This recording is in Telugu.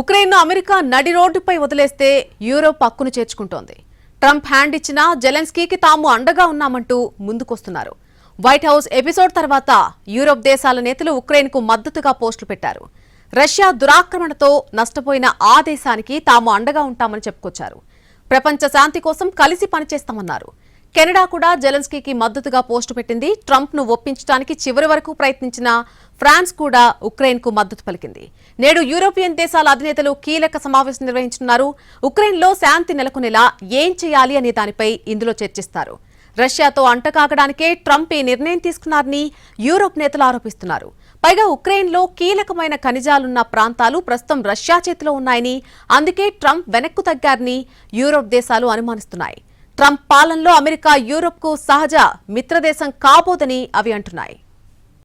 ఉక్రెయిన్ను అమెరికా నడి రోడ్డుపై వదిలేస్తే యూరోప్ పక్కును చేర్చుకుంటోంది. ట్రంప్ హ్యాండ్ ఇచ్చినా జెలెన్స్కీకి తాము అండగా ఉన్నామంటూ ముందుకొస్తున్నారు. వైట్ హౌస్ ఎపిసోడ్ తర్వాత యూరోప్ దేశాల నేతలు ఉక్రెయిన్కు మద్దతుగా పోస్టులు పెట్టారు. రష్యా దురాక్రమణతో నష్టపోయిన ఆ దేశానికి తాము అండగా ఉంటామని చెప్పుకొచ్చారు. ప్రపంచ శాంతి కోసం కలిసి పనిచేస్తామన్నారు. కెనడా కూడా జెలెన్స్కీకి మద్దతుగా పోస్టు పెట్టింది. ట్రంప్ను ఒప్పించడానికి చివరి వరకు ప్రయత్నించిన ఫ్రాన్స్ కూడా ఉక్రెయిన్కు మద్దతు పలికింది. నేడు యూరోపియన్ దేశాల అధినేతలు కీలక సమావేశం నిర్వహించనున్నారు. ఉక్రెయిన్లో శాంతి నెలకొనేలా ఏం చేయాలి అనే దానిపై ఇందులో చర్చిస్తారు. రష్యాతో అంటకాగడానికే ట్రంప్ ఈ నిర్ణయం తీసుకున్నారని యూరోప్ నేతలు ఆరోపిస్తున్నారు. పైగా ఉక్రెయిన్లో కీలకమైన ఖనిజాలున్న ప్రాంతాలు ప్రస్తుతం రష్యా చేతిలో ఉన్నాయని అందుకే ట్రంప్ వెనక్కు తగ్గారని యూరోప్ దేశాలు అనుమానిస్తున్నాయి. ట్రంప్ పాలనలో అమెరికా యూరోప్కు సహజ మిత్రదేశం కాబోదని అవి అంటున్నాయి.